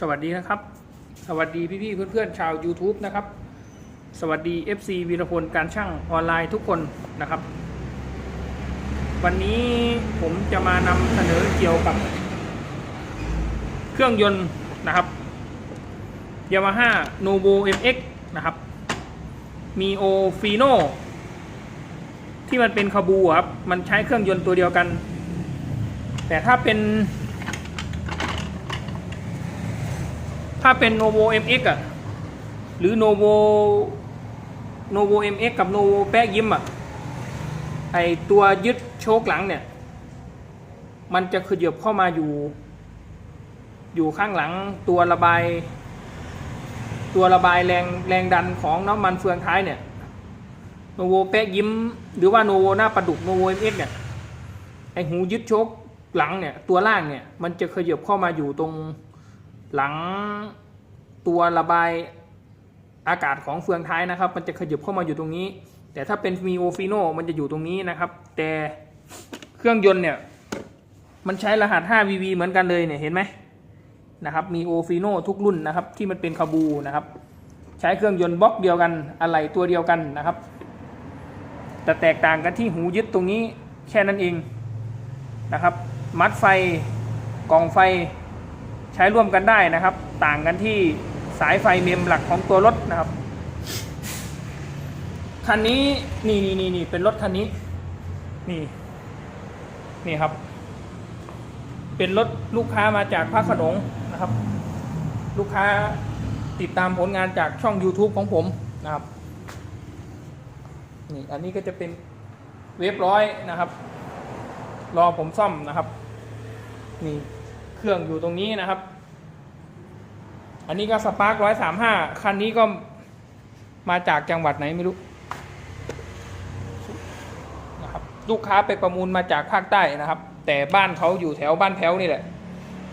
สวัสดีนะครับ สวัสดีพี่ๆเพื่อนๆชาว YouTube นะครับ สวัสดี FC วีรพลการช่างออนไลน์ทุกคนนะครับ วันนี้ผมจะมานำเสนอเกี่ยวกับ เครื่องยนต์นะครับ Yamaha Novo MX นะครับ มีโอฟีโนที่มันเป็นคาบูครับ มันใช้เครื่องยนต์ตัวเดียวกัน แต่ถ้าเป็น ถ้าเป็น Novo MX อะหรือ Novo Novo MX กับ Novo แปะยิ้มอะไอตัวยึดโชคหลังเนี่ย มันจะขยับเข้ามาอยู่ อยู่ข้างหลังตัวระบาย ตัวระบายแรงแรงดันของน้ำมันเฟืองท้ายเนี่ยโนโวแปะยิ้ม หรือว่าโนโวหน้าประดุกโนโวเอ็กเนี่ยไอหูยึดโชคหลังเนี่ย ตัวล่างเนี่ย มันจะขยับเข้ามาอยู่ตรง หลังตัวระบายอากาศของเฟืองท้ายนะครับ มันจะขยับเข้ามาอยู่ตรงนี้ แต่ถ้าเป็นมีโอฟิโนมันจะอยู่ตรงนี้นะครับ แต่เครื่องยนต์เนี่ย มันใช้รหัส 5VV เหมือนกันเลยเนี่ยเห็นไหมนะครับ มีโอฟิโนทุกรุ่นนะครับ ที่มันเป็นคาบูนะครับ ใช้เครื่องยนต์บล็อกเดียวกันอะไรตัวเดียวกันนะครับ แต่แตกต่างกันที่หูยึดตรงนี้แค่นั้นเองนะครับ มัดไฟกล่องไฟ ใช้ร่วมกันได้นะครับ ต่างกันที่สายไฟเมมหลักของตัวรถนะครับ คันนี้นี่นี่นี่นี่เป็นรถคันนี้ นี่ นี่ครับ เป็นรถลูกค้ามาจากพระขนงนะครับ ลูกค้าติดตามผลงานจากช่อง YouTube ของผมนะครับ นี่อันนี้ก็จะเป็นเวฟร้อยนะครับ รอผมซ่อมนะครับ นี่ เครื่องอยู่ตรงนี้นะครับ อันนี้ก็สปาร์กร้อยสามห้าคันนี้ก็มาจากจังหวัดไหนไม่รู้นะครับลูกค้าไปประมูลมาจากภาคใต้นะครับ แต่บ้านเขาอยู่แถวบ้านแพ้วนี่แหละ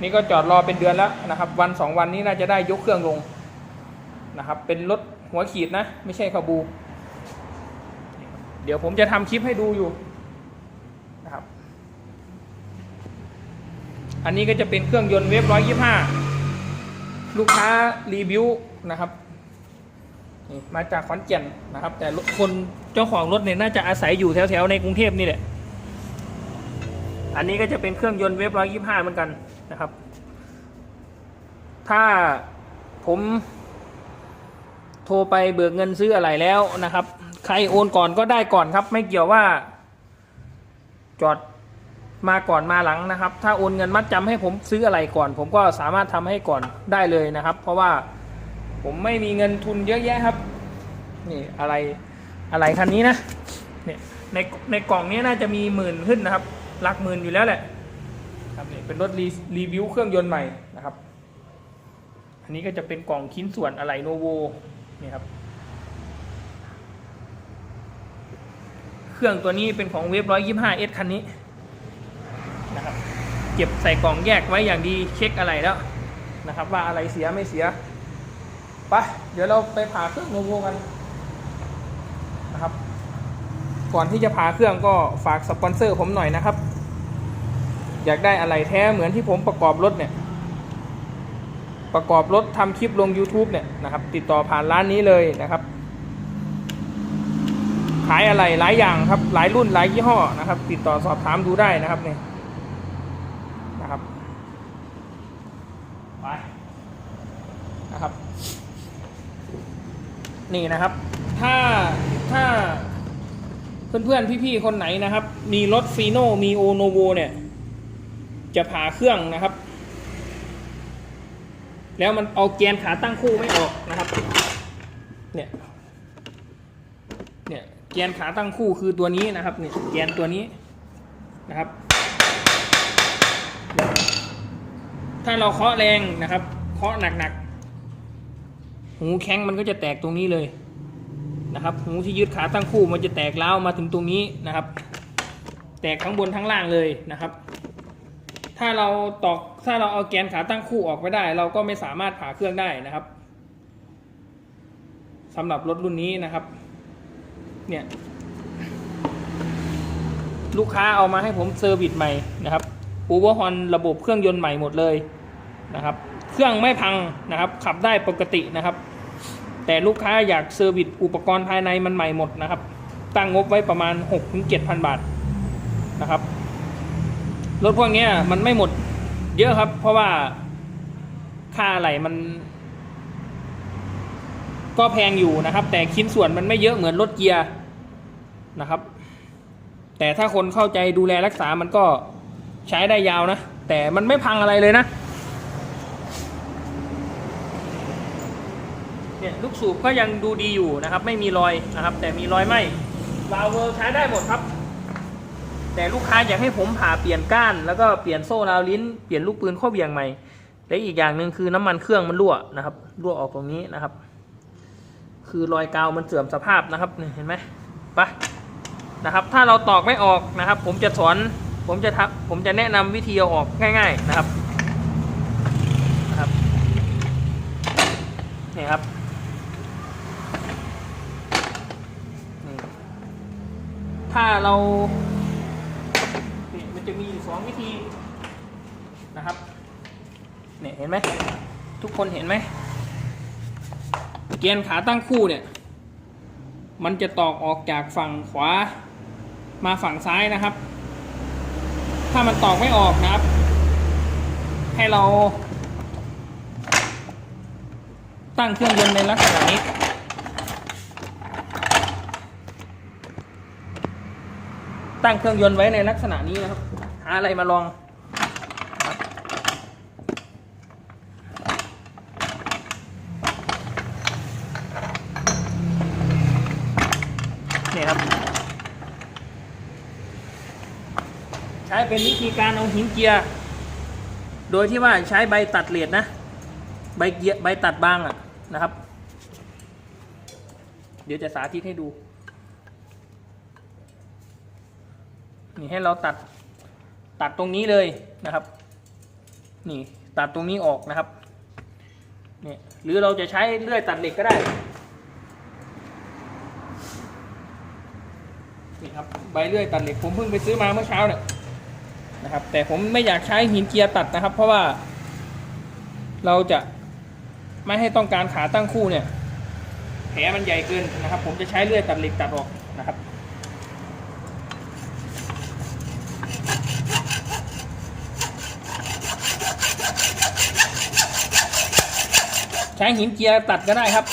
นี่ก็จอดรอเป็นเดือนแล้วนะครับ วันสองวันนี้น่าจะได้ยกเครื่องลงนะครับ เป็นรถหัวขีดนะ ไม่ใช่ขบู เดี๋ยวผมจะทำคลิปให้ดูอยู่นะครับ อันนี้ก็จะเป็นเครื่องยนต์เวฟร้อยยี่ห้าลูกค้ารีวิวนะครับนี่มาจากขอนแก่นนะครับ แต่คนเจ้าของรถเนี่ยน่าจะอาศัยอยู่แถวๆในกรุงเทพนี่แหละ อันนี้ก็จะเป็นเครื่องยนต์เวฟร้อยยี่ห้าเหมือนกันนะครับ ถ้าผมโทรไปเบิกเงินซื้ออะไรแล้วนะครับ ใครโอนก่อนก็ได้ก่อนครับ ไม่เกี่ยวว่า จอด มาก่อนมาหลังนะครับ ถ้าโอนเงินมัดจำให้ผมซื้ออะไรก่อน ผมก็สามารถทำให้ก่อนได้เลยนะครับ เพราะว่าผมไม่มีเงินทุนเยอะแยะครับ นี่อะไรอะไรคันนี้นะเนี่ยในในกล่องนี้น่าจะมีหมื่นขึ้นนะครับหลักหมื่นอยู่แล้วแหละครับนี่เป็นรถรีรีวิวเครื่องยนต์ใหม่นะครับ อันนี้ก็จะเป็นกล่องชิ้นส่วนอะไหล่โนโวนี่ครับเครื่องตัวนี้เป็นของเวฟร้อยยี่ห้าเอสคันนี้ เก็บใส่กล่องแยกไว้อย่างดีเช็คอะไรแล้วนะครับ ว่าอะไรเสียไม่เสียไปเดี๋ยวเราไปผ่าเครื่องโนโวกันนะครับ ก่อนที่จะผ่าเครื่องก็ฝากสปอนเซอร์ผมหน่อยนะครับ อยากได้อะไรแท้เหมือนที่ผมประกอบรถเนี่ย ประกอบรถทำคลิปลง YouTube เนี่ยนะครับ ติดต่อผ่านร้านนี้เลยนะครับ ขายอะไรหลายอย่างครับหลายรุ่นหลายยี่ห้อนะครับ ติดต่อสอบถามดูได้นะครับเนี่ยนะครับไป นะครับ นี่นะครับ ถ้าถ้าเพื่อนๆพี่ๆคนไหนนะครับ มีรถฟีโนมีโอโนโวเนี่ย จะผ่าเครื่องนะครับ แล้วมันเอาแกนขาตั้งคู่ไม่ออกนะครับ เนี่ย เนี่ยแกนขาตั้งคู่คือตัวนี้นะครับเนี่ยแกนตัวนี้นะครับ ถ้าเราเคาะแรงนะครับ เคาะหนักๆ หูแข้งมันก็จะแตกตรงนี้เลยนะครับหูที่ยึดขาตั้งคู่มันจะแตกเล้ามาถึงตรงนี้นะครับ แตกทั้งบนทั้งล่างเลยนะครับ ถ้าเราตอกถ้าเราเอาแกนขาตั้งคู่ออกไปได้ เราก็ไม่สามารถผ่าเครื่องได้นะครับสำหรับรถรุ่นนี้นะครับ เนี่ยลูกค้าเอามาให้ผมเซอร์วิสใหม่นะครับอูเวอร์ฮอนระบบเครื่องยนต์ใหม่หมดเลยนะครับ เครื่องไม่พังนะครับ ขับได้ปกตินะครับ แต่ลูกค้าอยากเซอร์วิสอุปกรณ์ภายในมันใหม่หมดนะครับ ตั้งงบไว้ประมาณ 6-7,000 บาทนะครับ รถพวกนี้มันไม่หมดเยอะครับ เพราะว่าค่าอะไหลมัน ก็แพงอยู่นะครับ แต่ชิ้นส่วนมันไม่เยอะเหมือนรถเกียร์นะครับ แต่ถ้าคนเข้าใจดูแลรักษามันก็ใช้ได้ยาวนะ แต่มันไม่พังอะไรเลยนะ เนี่ยลูกสูบก็ยังดูดีอยู่นะครับ ไม่มีรอยนะครับ แต่มีรอยไหมวาล์วเวอร์ใช้ได้หมดครับ แต่ลูกค้าอยากให้ผมผ่าเปลี่ยนก้าน แล้วก็เปลี่ยนโซ่ราวลิ้นเปลี่ยนลูกปืนข้อเบี่ยงใหม่และอีกอย่างหนึ่งคือน้ำมันเครื่องมันรั่วนะครับรั่วออกตรงนี้นะครับ คือรอยกาวมันเสื่อมสภาพนะครับเห็นไหมไปะนะครับ ถ้าเราตอกไม่ออกนะครับ ผมจะสอนผมจะทับผมจะแนะนำวิธีเอาออกง่าย ๆนะครับนะครับนี่ครับ ถ้าเราเนี่ยมันจะมีอยู่สองวิธีนะครับเนี่ยเห็นไหมทุกคนเห็นไหมเกียนขาตั้งคู่เนี่ย มันจะตอกออกจากฝั่งขวามาฝั่งซ้ายนะครับ ถ้ามันตอกไม่ออกนะครับ ให้เราตั้งเครื่องยนต์ในลักษณะนี้ ตั้งเครื่องยนต์ไว้ในลักษณะนี้นะครับ หาอะไรมาลองนะครับนี่ครับ ใช้เป็นวิธีการเอาหินเกียร์ โดยที่ว่าใช้ใบตัดเลดนะ ใบเกียร์ใบตัดบางอะนะครับ เดี๋ยวจะสาธิตให้ดู ให้เราตัดตัดตรงนี้เลยนะครับ นี่ตัดตรงนี้ออกนะครับนี่หรือเราจะใช้เลื่อยตัดเหล็กก็ได้นี่ครับใบเลื่อยตัดเหล็กผมเพิ่งไปซื้อมาเมื่อเช้าเนี่ยนะครับ แต่ผมไม่อยากใช้หินเจียร์ตัดนะครับ เพราะว่า เราจะไม่ให้ต้องการขาตั้งคู่เนี่ยแผลมันใหญ่เกินนะครับ ผมจะใช้เลื่อยตัดเหล็กตัดออกนะครับ ช้หินเจียร์ตัดก็ได้ครับ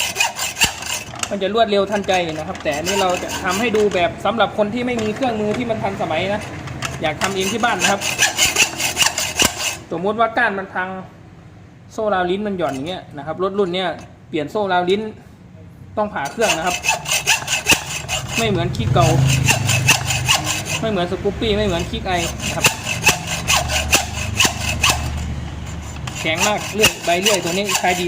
มันจะรวดเร็วทันใจนะครับ แต่อันนี้เราจะทำให้ดูแบบสำหรับคนที่ไม่มีเครื่องมือที่มันทันสมัยนะ อยากทำเองที่บ้านนะครับ สมมติว่าก้านมันพังโซ่ราวลิ้นมันหย่อนอย่างเงี้ยนะครับรถรุ่นเนี้ยเปลี่ยนโซ่ราวลิ้นต้องผ่าเครื่องนะครับ ไม่เหมือนคิกเก่า ไม่เหมือนสกูปปี้ไม่เหมือนคิกไอนะครับแข็งมากเลื่อยใบเลื่อยตัวนี้ใช้ดี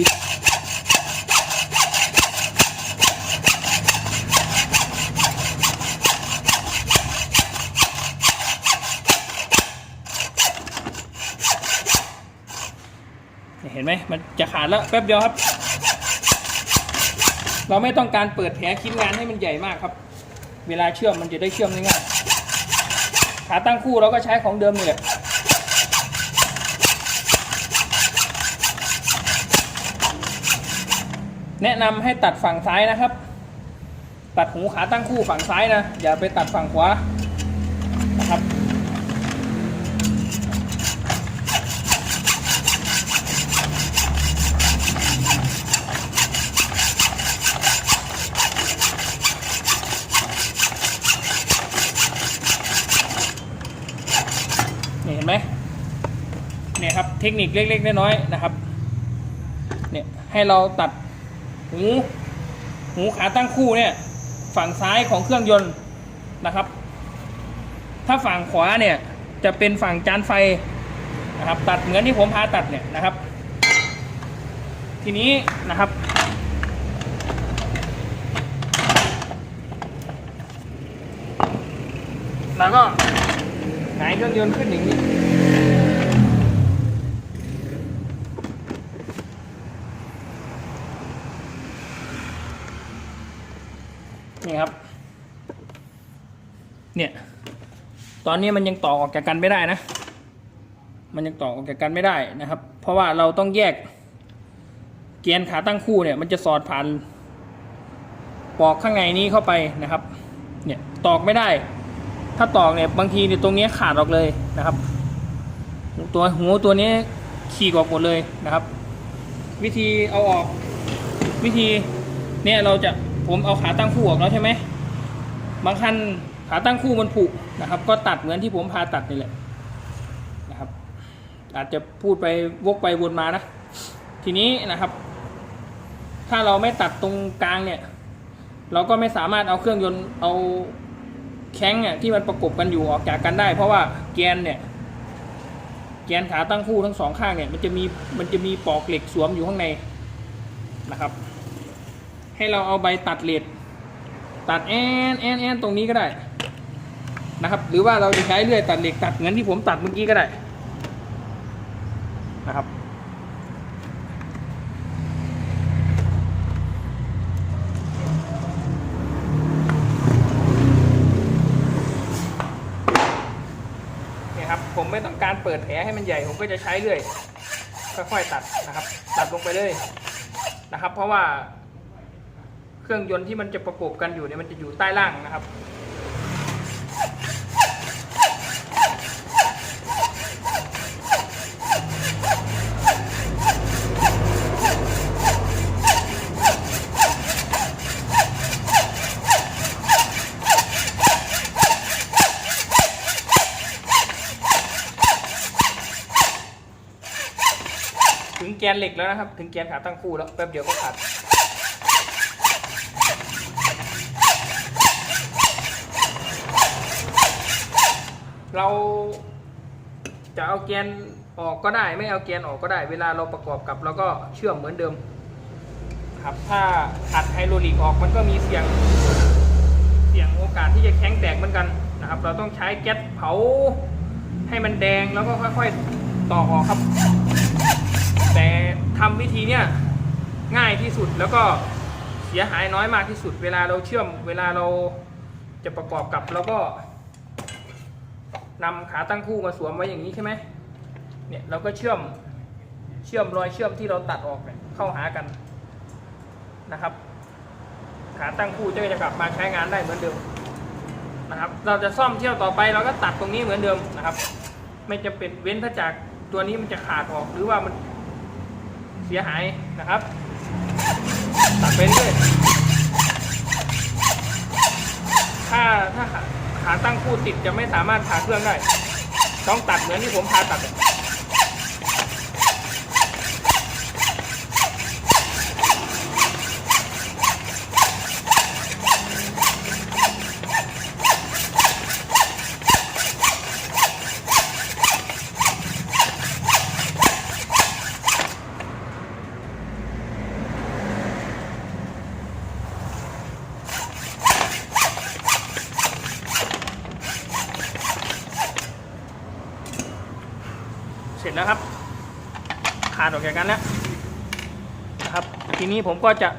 เห็นไหมมันจะขาดแล้วแป๊บเดียวครับ เราไม่ต้องการเปิดแผลคิดงานให้มันใหญ่มากครับ เวลาเชื่อมมันจะได้เชื่อมง่ายๆขาตั้งคู่เราก็ใช้ของเดิมนี่แหละแนะนำให้ตัดฝั่งซ้ายนะครับ ตัดหูขาตั้งคู่ฝั่งซ้ายนะ อย่าไปตัดฝั่งขวานะครับ นี่เห็นไหม เทคนิคเล็ก ๆ น้อยๆนะครับเนี่ยให้เราตัดหูหูขาตั้งคู่เนี่ยฝั่งซ้ายของเครื่องยนต์นะครับ ถ้าฝั่งขวาเนี่ยจะเป็นฝั่งจานไฟนะครับ ตัดเหมือนที่ผมพาตัดเนี่ยนะครับ ทีนี้นะครับแล้วก็หงายเครื่องยนต์ขึ้นอย่างนี้ครับ เนี่ย ตอนนี้มันยังต่อออกจากกันไม่ได้นะ มันยังต่อออกจากกันไม่ได้นะครับ เพราะว่าเราต้องแยก เกียนขาตั้งคู่เนี่ย มันจะสอดผ่านปอกข้างในนี้เข้าไปนะครับ เนี่ยตอกไม่ได้ ถ้าตอกเนี่ยบางทีเนี่ยตรงนี้ขาดออกเลยนะครับ ตัวหัวตัวนี้ขีดออกหมดเลยนะครับ วิธีเอาออกวิธีเนี่ยเราจะผมเอาขาตั้งคู่ออกแล้วใช่ไหมบางคัน ขาตั้งคู่มันผุนะครับ ก็ตัดเหมือนที่ผมพาตัดนี่แหละนะครับ อาจจะพูดไปวกไปวนมานะ ทีนี้นะครับ ถ้าเราไม่ตัดตรงกลางเนี่ย เราก็ไม่สามารถเอาเครื่องยนต์เอาแข้งเนี่ยที่มันประกบกันอยู่ออกจากกันได้ เพราะว่าแกนเนี่ยแกนขาตั้งคู่ทั้งสองข้างเนี่ยมันจะมีมันจะมีปอกเหล็กสวมอยู่ข้างในนะครับ ให้เราเอาใบตัดเหล็ก ตัดแอนแอนแอนตรงนี้ก็ได้นะครับ หรือว่าเราจะใช้เลื่อยตัดเหล็กตัดเหมือนที่ผมตัดเมื่อกี้ก็ได้นะครับเนี่ยครับ ผมไม่ต้องการเปิดแผลให้มันใหญ่ ผมก็จะใช้เรื่อยค่อยๆตัดนะครับ ตัดลงไปเลยนะครับ เพราะว่า เครื่องยนต์ที่มันจะประกบกันอยู่เนี่ยมันจะอยู่ใต้ล่างนะครับถึงแกนเหล็กแล้วนะครับ ถึงแกนขาตั้งคู่แล้วแป๊บเดียวก็ขาด เราจะเอาแกนออกก็ได้ไม่เอาแกนออกก็ได้ เวลาเราประกอบกับเราก็เชื่อมเหมือนเดิม ครับถ้าอัดไฮโดรลิกออกมันก็มีเสียงเสียงโอกาสที่จะแข็งแตกเหมือนกันนะครับ เราต้องใช้แก๊สเผาให้มันแดงแล้วก็ค่อยๆตอกออกครับ แต่ทำวิธีเนี้ยง่ายที่สุดแล้วก็เสียหายน้อยมากที่สุด เวลาเราเชื่อมเวลาเราจะประกอบกับเราก็ นำขาตั้งคู่มาสวมไว้อย่างนี้ใช่ไหมเนี่ยเราก็เชื่อมเชื่อมรอยเชื่อมที่เราตัดออกเนี่ยเข้าหากันนะครับ ขาตั้งคู่จะจะกลับมาใช้งานได้เหมือนเดิมนะครับ เราจะซ่อมเที่ยวต่อไปเราก็ตัดตรงนี้เหมือนเดิมนะครับ ไม่จะเป็นเว้นถ้าจากตัวนี้มันจะขาดออกหรือว่ามันเสียหายนะครับ ตัดไปเรื่อยถ้าถ้า ขาตั้งคู่ติดจะไม่สามารถผ่าเครื่องได้ ต้องตัดเหมือนที่ผมพาตัด เสร็จแล้วครับ ขาดออกจากกันแล้วนะครับ ทีนี้ผมก็จะ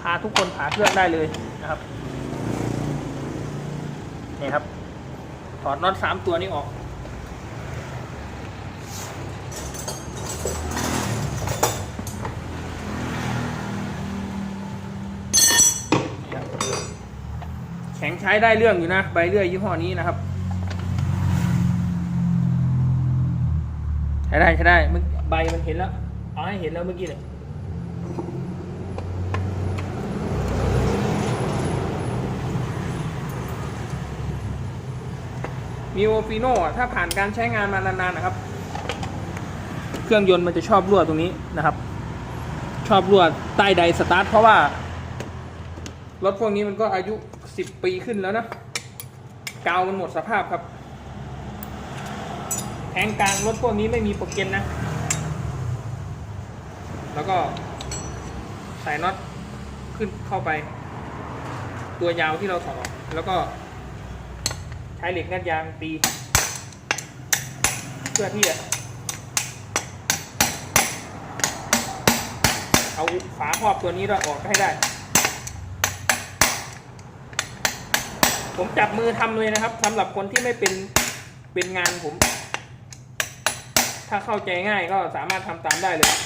พาทุกคนผ่าเครื่องได้เลยนะครับนี่ครับ ถอดน็อตสามตัวนี้ออกแข็งใช้ได้เรื่องอยู่นะ ใบเลื่อยยี่ห้อนี้นะครับ ช้ได้ใช้ได้มึงใบมันเห็นแล้ว เอาให้เห็นแล้วเมื่อกี้เลยมีโอฟิโน่ถ้าผ่านการใช้งานมานานๆนะครับ เครื่องยนต์มันจะชอบรั่วตรงนี้นะครับ ชอบรั่วใต้ไดสตาร์ทเพราะว่า รถพวกนี้มันก็อายุสิบปีขึ้นแล้วนะ กาวมันหมดสภาพครับ ทงกลางรถพวกนี้ไม่มีโปรเกนนะ แล้วก็ใส่น็อตขึ้นเข้าไป ตัวยาวที่เราถอดออกแล้วก็ใช้เหล็กงัดยางตี เพื่อที่จะเอาฝาครอบตัวนี้เราออกให้ได้ ผมจับมือทำเลยนะครับสำหรับคนที่ไม่เป็นเป็นงานผม ถ้าเข้าใจง่ายก็สามารถทำตามได้เลย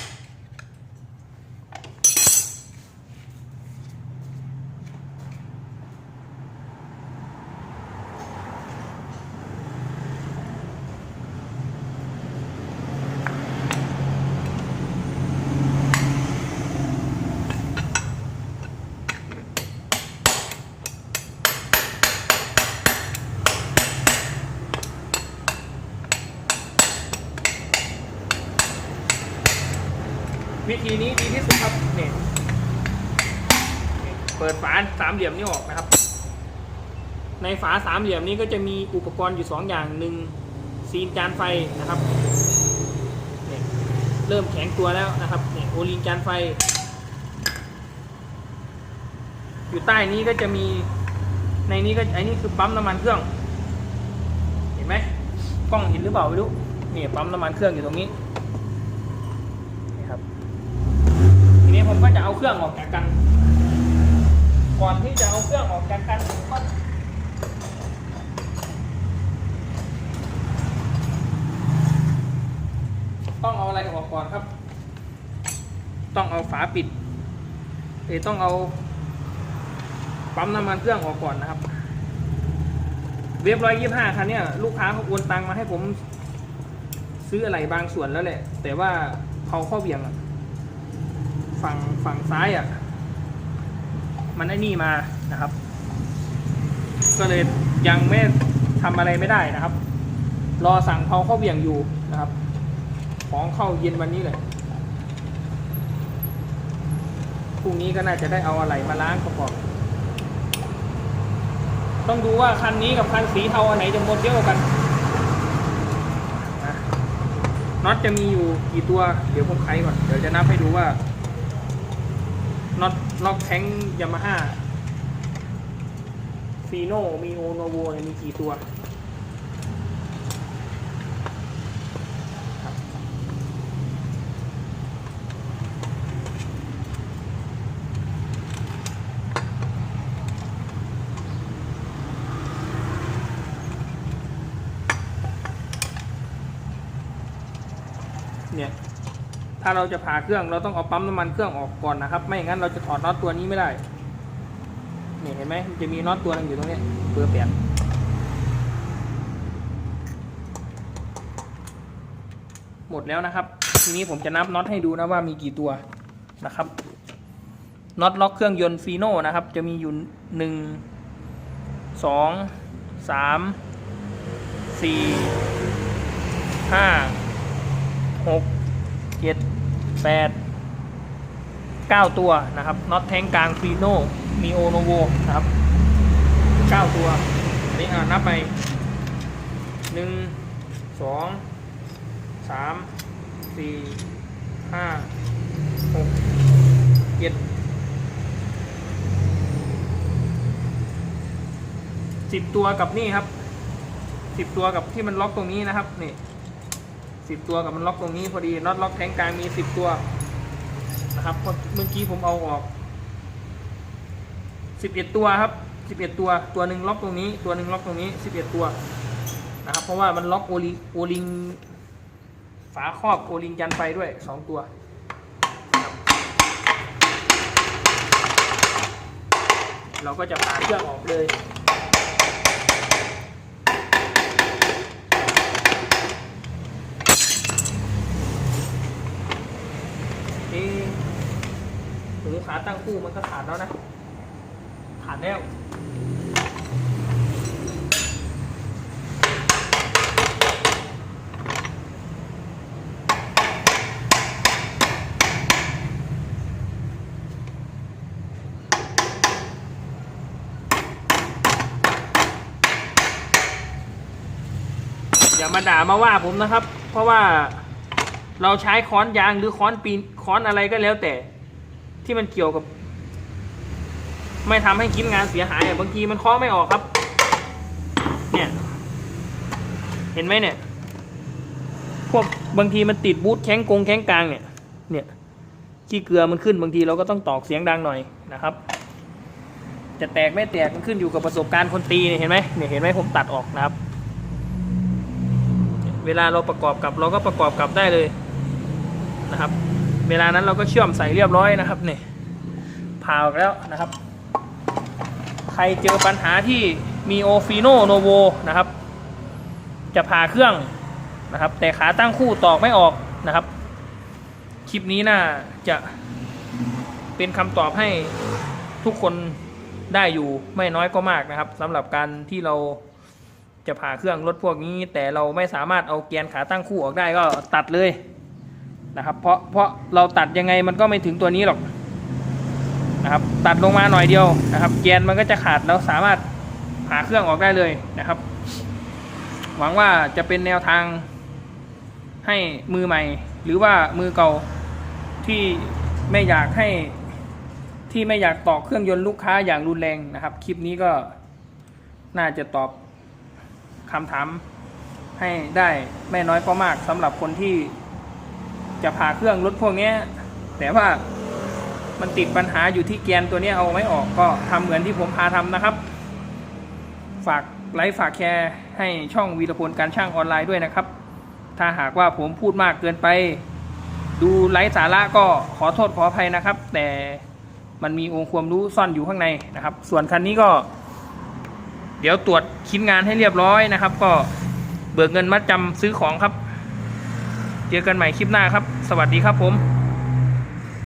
วิธีนี้ดีที่สุดครับเนี่นี่เปิดฝาสามเหลี่ยมนี้ออกนะครับ ในฝาสามเหลี่ยมนี้ก็จะมีอุปกรณ์อยู่สองอย่างหนึ่งซีนจานไฟนะครับนี่เริ่มแข็งตัวแล้วนะครับนี่โอลินจานไฟ อยู่ใต้นี้ก็จะมีในนี้ก็ไอ้นี่คือปั๊มน้ำมันเครื่อง เห็นไหมกล้องเห็นหรือเปล่าไม่รู้นี่ปั๊มน้ำมันเครื่องอยู่ตรงนี้ครับ ทีนี้ ผมก็จะเอาเครื่องออกจากกัน ก่อนที่จะเอาเครื่องออกจากกันผมก็ต้องเอาอะไรออกก่อนครับ ต้องเอาฝาปิดเอต้องเอาปั๊มน้ำมันเครื่องออกก่อนนะครับ เว็บร้อยยี่ห้าคันเนี้ยลูกค้าเขาโอนตังมาให้ผม ซื้ออะไรบางส่วนแล้วแหละ แต่ว่าเขาข้าเบี่ยงอะ ฝั่งฝั่งซ้ายอะ มันไอ้นี่มานะครับ ก็เลยยังไม่ทำอะไรไม่ได้นะครับ รอสั่งเขาเข้าเบี่ยงอยู่นะครับ ของเข้าเย็นวันนี้เลยพรุ่งนี้ก็น่าจะได้เอาอะไรมาล้างประกอบต้องดูว่าคันนี้กับคันสีเทาอันไหนจะหมดเยอะกว่ากันนะน็อตจะมีอยู่กี่ตัว เดี๋ยวผมไขก่อน เดี๋ยวจะนับให้ดูว่า น็อตล็อกแท้งยามาฮ่าฟีโนมีโอโนโวมีกี่ตัว ถ้าเราจะผ่าเครื่องเราต้องเอาปั๊มน้ำมันเครื่องออกก่อนนะครับ ไม่อย่างนั้นเราจะถอดน็อตตัวนี้ไม่ได้เนี่ยเห็นไหมมันจะมีน็อตตัวหนึงอยู่ตรงนี้เบอร์แปดหมดแล้วนะครับ ทีนี้ผมจะนับน็อตให้ดูนะว่ามีกี่ตัวนะครับน็อตล็อกเครื่องยนต์ฟีโน่นะครับ จะมีอยู่หนึ่งสองสามสี่ห้าหก 8 9 ตัวนะครับน็อตแทงกลางฟีโนมีโอโนโวนะครับ 9 ตัว อันนี้อ่านับไป 1 2 3 4 5 6 7สิบตัวกับนี่ครับสิบตัวกับที่มันล็อกตรงนี้นะครับนี่ สิบตัวกับมันล็อกตรงนี้พอดีน็อตล็อกแทงกลางมีสิบตัวนะครับเมื่อกี้ผมเอาออกสิบเอ็ดตัวครับสิบเอ็ดตัวตัวหนึ่งล็อกตรงนี้ ตัวหนึ่งล็อกตรงนี้สิบเอ็ดตัวนะครับเพราะว่ามันล็อกโอลิโอลิงฝาครอบโอลิงจันไฟด้วยสองตัวเราก็จะผ่าเครื่องออกเลย เอ๊ะหู ขาตั้งคู่มันก็ขาดแล้วนะ ขาดแล้วอย่ามาด่ามาว่าผมนะครับ เพราะว่าเราใช้ค้อนยางหรือค้อนปีนค้อนอะไรก็แล้วแต่ ที่มันเกี่ยวกับ ไม่ทำให้ชิ้นงานเสียหายบางทีมันเคาะไม่ออกครับ เนี่ย เห็นไหมเนี่ย พวกบางทีมันติดบูทแข้งกงแข้งกลางเนี่ย เนี่ยขี้เกลือมันขึ้นบางทีเราก็ต้องตอกเสียงดังหน่อยนะครับ จะแตกไม่แตกมันขึ้นอยู่กับประสบการณ์คนตีเนี่ยเห็นไหมเนี่ยเห็นไหมผมตัดออกนะครับ เวลาเราประกอบกับเราก็ประกอบกับได้เลยนะครับ เวลานั้นเราก็เชื่อมใส่เรียบร้อยนะครับเนี่ยผ่าออกแล้วนะครับ ใครเจอปัญหาที่มีโอฟิโนโนโวนะครับ จะผ่าเครื่องนะครับ แต่ขาตั้งคู่ตอกไม่ออกนะครับ คลิปนี้น่าจะเป็นคำตอบให้ทุกคนได้อยู่ไม่น้อยก็มากนะครับสำหรับการที่เราจะผ่าเครื่องรถพวกนี้ แต่เราไม่สามารถเอาแกนขาตั้งคู่ออกได้ก็ตัดเลย นะครับ เพราะเพราะเราตัดยังไงมันก็ไม่ถึงตัวนี้หรอกนะครับ ตัดลงมาหน่อยเดียวนะครับแกนมันก็จะขาดแล้วสามารถหาเครื่องออกได้เลยนะครับ หวังว่าจะเป็นแนวทางให้มือใหม่ หรือว่ามือเก่าที่ไม่อยากให้ที่ไม่อยากต่อเครื่องยนต์ลูกค้าอย่างรุนแรงนะครับ คลิปนี้ก็น่าจะตอบคำถามให้ได้ไม่น้อยก็มากสำหรับคนที่ จะพาเครื่องรถพวกนี้แต่ว่ามันติดปัญหาอยู่ที่แกนตัวนี้เอาไม่ออกก็ทำเหมือนที่ผมพาทำนะครับ ฝากไลค์ฝากแชร์ให้ช่องวีรพลการช่างออนไลน์ด้วยนะครับ ถ้าหากว่าผมพูดมากเกินไป ดูไลฟ์สาระก็ขอโทษขออภัยนะครับ แต่มันมีองค์ความรู้ซ่อนอยู่ข้างในนะครับ ส่วนคันนี้ก็ เดี๋ยวตรวจชิ้นงานให้เรียบร้อยนะครับ ก็เบิกเงินมัดจำซื้อของครับ เจอกันใหม่คลิปหน้าครับ สวัสดีครับผม